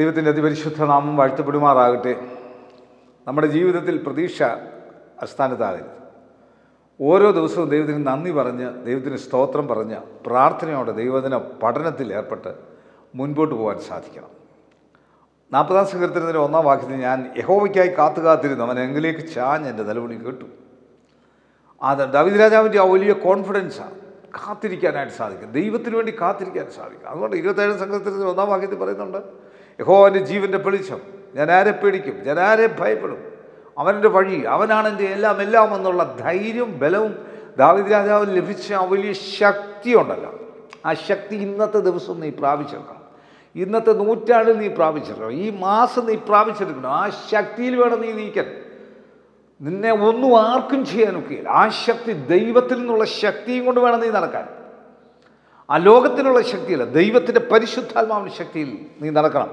ദൈവത്തിന്റെ അതിപരിശുദ്ധ നാമം വാഴ്ത്തപ്പെടുമാറാകട്ടെ. നമ്മുടെ ജീവിതത്തിൽ പ്രതീക്ഷ അസ്ഥാനത്താകരുത്. ഓരോ ദിവസവും ദൈവത്തിന് നന്ദി പറഞ്ഞ് ദൈവത്തിന് സ്തോത്രം പറഞ്ഞ് പ്രാർത്ഥനയോടെ ദൈവദിന പഠനത്തിൽ ഏർപ്പെട്ട് മുൻപോട്ട് പോകാൻ സാധിക്കണം. നാൽപ്പതാം സങ്കീർത്തനത്തിന്റെ ഒന്നാം വാക്യത്തിൽ ഞാൻ യഹോവയ്ക്കായി കാത്തു കാത്തിരുന്നു അവൻ എങ്കിലേക്ക് ചാഞ്ഞ് എന്റെ നിലവിളി കേട്ടു. അത് ദാവിദ് രാജാവിന്റെ ആ വലിയ കോൺഫിഡൻസാണ് കാത്തിരിക്കാനായിട്ട് സാധിക്കും. ദൈവത്തിന് വേണ്ടി കാത്തിരിക്കാൻ സാധിക്കും. അതുകൊണ്ട് ഇരുപത്തേഴ് സംഘത്തിൽ ഒന്നാം വാക്യത്തിൽ പറയുന്നുണ്ട് യഹോവന്റെ ജീവന്റെ വെളിച്ചം ഞാൻ ആരെ പേടിക്കും? ഞാൻ ആരെ ഭയപ്പെടും? അവന്റെ വഴി അവനാണ് എന്റെ എല്ലാം എല്ലാം എന്നുള്ള ധൈര്യവും ബലവും ദാവിദ് രാജാവ് ലഭിച്ച ആ വലിയ ശക്തിയുണ്ടല്ലോ ആ ശക്തി ഇന്നത്തെ ദിവസം നീ പ്രാപിച്ചെടുക്കണം. ഇന്നത്തെ നൂറ്റാണ്ടിൽ നീ പ്രാപിച്ചെടുക്കണം. ഈ മാസം നീ പ്രാപിച്ചെടുക്കണം. ആ ശക്തിയിൽ വേണം നീ നീക്കാൻ. നിന്നെ ഒന്നും ആർക്കും ചെയ്യാനൊക്കെയില്ല. ആ ശക്തി ദൈവത്തിൽ നിന്നുള്ള ശക്തിയും കൊണ്ട് വേണം നീ നടക്കാൻ. ആ ലോകത്തിനുള്ള ശക്തിയല്ല ദൈവത്തിന്റെ പരിശുദ്ധാത്മാവിന്റെ ശക്തിയിൽ നീ നടക്കണം.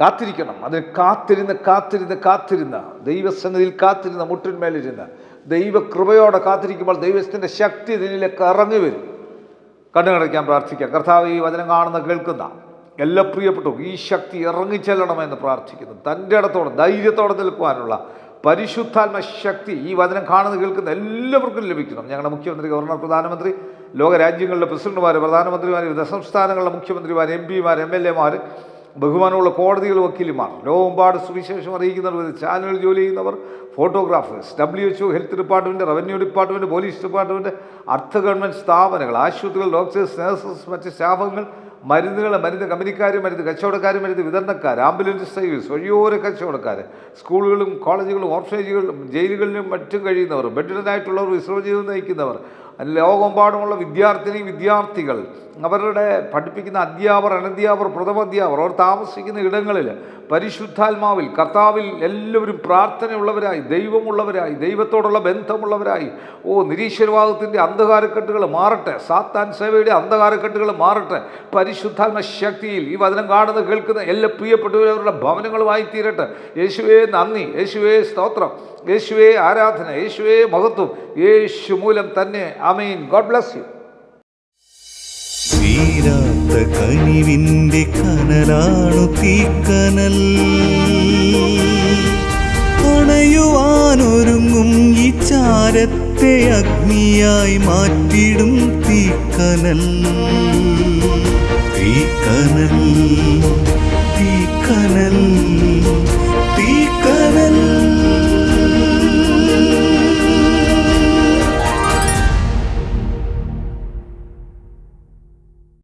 കാത്തിരിക്കണം. അതിന് കാത്തിരുന്ന് കാത്തിരുന്ന് കാത്തിരുന്ന. ദൈവസന്നിധിയിൽ കാത്തിരുന്ന മുട്ടിന്മേലിരുന്ന്. ദൈവകൃപയോടെ കാത്തിരിക്കുമ്പോൾ ദൈവത്തിന്റെ ശക്തി നിന്നിലേക്ക് ഇറങ്ങി വരും. കണ്ണുകടയ്ക്കാൻ പ്രാർത്ഥിക്കുക കർത്താവ് ഈ വചനം കാണുന്ന കേൾക്കുന്ന എല്ലാ പ്രിയപ്പെട്ടു ഈ ശക്തി ഇറങ്ങിച്ചെല്ലണമെന്ന് പ്രാർത്ഥിക്കുന്നു. തന്റെ ഇടത്തോടെ ധൈര്യത്തോടെ നിൽക്കുവാനുള്ള പരിശുദ്ധാത്മ ശക്തി ഈ വചനം കാണുന്ന കേൾക്കുന്ന എല്ലാവർക്കും ലഭിക്കണം ഞങ്ങളുടെ മുഖ്യമന്ത്രി ഗവർണർ പ്രധാനമന്ത്രി ലോകരാജ്യങ്ങളിലെ പ്രസിഡന്റുമാർ പ്രധാനമന്ത്രിമാർ വിവിധ സംസ്ഥാനങ്ങളിലെ മുഖ്യമന്ത്രിമാർ എം പിമാർ എം എൽ എമാർ ബഹുമാനമുള്ള കോടതികൾ വക്കീലുമാർ ലോകമ്പാട് സുവിശേഷം അറിയിക്കുന്നവർ ചാനൽ ജോലി ചെയ്യുന്നവർ photographers W H health department revenue department police department അർദ്ധ ഗവൺമെന്റ് സ്ഥാപനങ്ങൾ ആശുപത്രികൾ ഡോക്ടേഴ്സ് നഴ്സസ് മറ്റ് സ്റ്റാഫുകൾ മരുന്നുകൾ മരുന്ന് കമ്പനിക്കാർ മരുന്ന് കച്ചവടക്കാർ മരുന്ന് വിതരണക്കാർ ആംബുലൻസ് സർവീസ് വഴിയോര കച്ചവടക്കാർ സ്കൂളുകളും കോളേജുകളും ഓർഫനേജുകളിലും ജയിലുകളിലും മറ്റും കഴിയുന്നവർ ബെഡിഡനായിട്ടുള്ളവർ വിശ്രമ ജീവിതം നയിക്കുന്നവർ ലോകമെമ്പാടുമുള്ള വിദ്യാർത്ഥിനി വിദ്യാർത്ഥികൾ അവരുടെ പഠിപ്പിക്കുന്ന അധ്യാപകർ അനധ്യാപകർ പ്രഥമ അധ്യാപകർ അവർ താമസിക്കുന്ന ഇടങ്ങളിൽ പരിശുദ്ധാത്മാവിൽ കർത്താവിൽ എല്ലാവരും പ്രാർത്ഥനയുള്ളവരായി ദൈവമുള്ളവരായി ദൈവത്തോടുള്ള ബന്ധമുള്ളവരായി. ഓ നിരീശ്വരവാദത്തിന്റെ അന്ധകാരക്കെട്ടുകൾ മാറട്ടെ സാത്താൻ സേവയുടെ അന്ധകാരക്കെട്ടുകൾ മാറട്ടെ. പരിശുദ്ധാത്മ ശക്തിയിൽ ഈ വചനം കാണുന്ന കേൾക്കുന്ന എല്ലാ പ്രിയപ്പെട്ടവരവരുടെ ഭവനങ്ങളുമായി തീരട്ടെ. യേശുവേ നന്ദി യേശുവേ സ്തോത്രം യേശുവേ ആരാധന യേശുവേ മഹത്വം യേശു മൂലം തന്നെ അമീൻ ഗോഡ് ബ്ലസ് യു. തീരാത്ത കനിവിന്റെ കനലാണു തീക്കനൽ. അണയുവാനൊരുങ്ങും ഈ ചാരത്തെ അഗ്നിയായി മാറ്റിടും തീക്കനൽ. തീക്കനൽ.